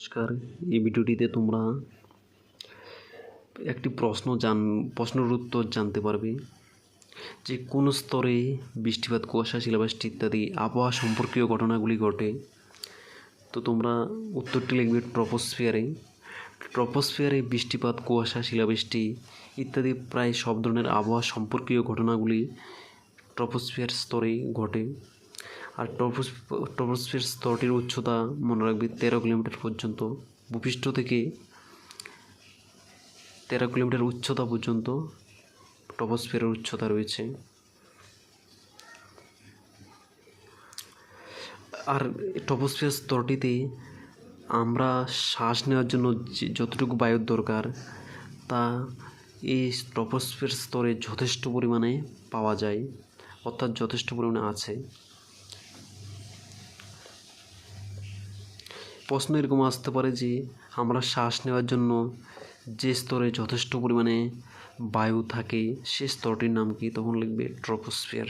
নমস্কার। এই ভিডিওটিতে তোমরা একটি প্রশ্ন জান, প্রশ্নের উত্তর জানতে পারবে যে কোন স্তরে বৃষ্টিপাত, কুয়াশা, শিলাবৃষ্টি ইত্যাদি আবহাওয়া সম্পর্কীয় ঘটনাগুলি ঘটে। তো তোমরা উত্তরটি লিখবে ট্রপোস্ফিয়ারে। ট্রপোস্ফিয়ারে বৃষ্টিপাত, কুয়াশা, শিলাবৃষ্টি ইত্যাদি প্রায় সব ধরনের আবহাওয়া সম্পর্কীয় ঘটনাগুলি ট্রপোস্ফিয়ার স্তরে ঘটে। আর ট্রপোস ট্রপোস্ফিয়ার স্তরটির উচ্চতা মনে রাখবে তেরো কিলোমিটার পর্যন্ত। ভূপৃষ্ঠ থেকে তেরো কিলোমিটার উচ্চতা পর্যন্ত ট্রপোস্ফিয়ারের উচ্চতা রয়েছে। আর ট্রপোস্ফিয়ার স্তরটিতে আমরা শ্বাস নেওয়ার জন্য যতটুকু বায়ুর দরকার, তা এই ট্রপোস্ফিয়ার স্তরে যথেষ্ট পরিমাণে পাওয়া যায়, অর্থাৎ যথেষ্ট পরিমাণে আছে। প্রশ্ন এরকম আসতে পারে যে আমরা শ্বাস নেওয়ার জন্য যে স্তরে যথেষ্ট পরিমাণে বায়ু থাকে সে স্তরটির নাম কি? তখন লিখবে ট্রপোস্ফিয়ার।